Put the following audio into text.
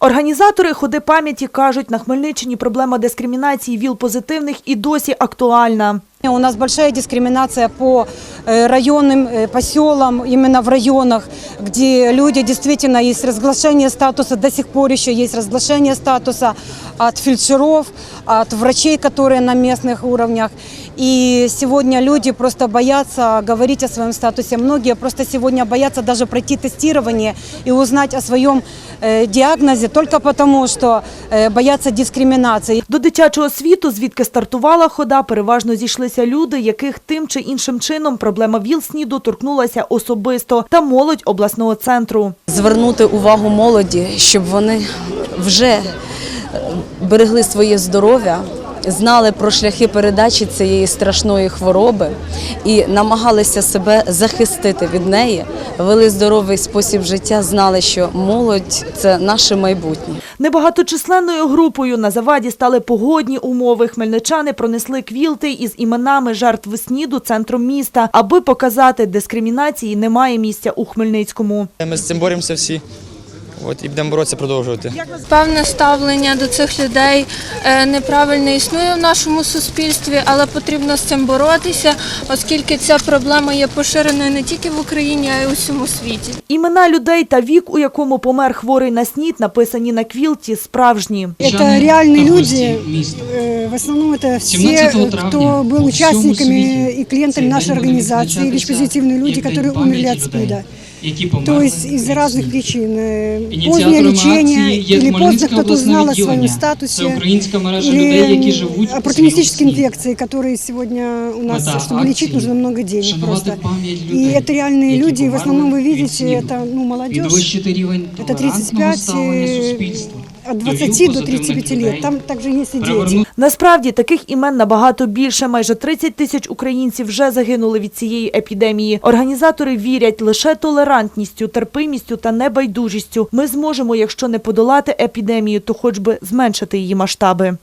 Організатори ходи пам'яті кажуть, на Хмельниччині проблема дискримінації ВІЛ-позитивних і досі актуальна. У нас большая дискриминация по э, районным э, поселам, именно в районах, где люди действительно есть разглашение статуса, до сих пор еще есть разглашение статуса от фельдшеров, от врачей, которые на местных уровнях. И сегодня люди просто боятся говорить о своем статусе. Многие просто сегодня боятся даже пройти тестирование и узнать о своем э, диагнозе только потому, что э, боятся дискриминации. До дитячого світу, звідки стартувала хода, переважно зійшлися люди, яких тим чи іншим чином проблема ВІЛ-СНІДу торкнулася особисто, та молодь обласного центру. звернути увагу молоді, щоб вони вже е, берегли своє здоров'я, знали про шляхи передачі цієї страшної хвороби і намагалися себе захистити від неї, вели здоровий спосіб життя, знали, що молодь це наше майбутнє. Небагаточисленною групою на заваді стали погодні умови. Хмельничани пронесли квілти із іменами жертв СНІДу центром міста, аби показати, дискримінації немає місця у Хмельницькому. Ми з цим боремося всі. От, і будемо боротися продовжувати. Певне ставлення до цих людей е, неправильне існує в нашому суспільстві, але потрібно з цим боротися, оскільки ця проблема є поширеною не тільки в Україні, а й у всьому світі. Імена людей та вік, у якому помер хворий на СНІД, написані на квілті, справжні. Это реальные люди, э, в основном это все, 17 э, травня кто по был всьому участниками світі и клиентами цей нашей день буде организации, лишь відзначатися позитивные люди, як День которые умерли пам'яті от людей, СПИДа. які То померли есть из від разных СНІДу. причин. э, Ініціаторами Позднее лечение акції є или поздно Хмельницьке кто-то обласне узнал о своем відділення. Це статусе. українська мережа людей, які Или живуть у оппортунистические світі. инфекции, которые сегодня у нас, Мета чтобы лечить, акції нужно много денег вшанувати просто. пам'ять И людей, это реальные які люди, и в основном вы померли від видите, СНІДу. это ну, молодежь. Підвищити рівень Это толерантного 35 ставлення э, суспільства. от до 20 до ВІЛ-позитивних 35 людей. лет. Там также есть и дети. Насправді таких імен набагато більше. Майже 30 тисяч українців вже загинули від цієї епідемії. Організатори вірять, лише толерантністю, терпимістю та небайдужістю ми зможемо, якщо не подолати епідемію, то хоч би зменшити її масштаби.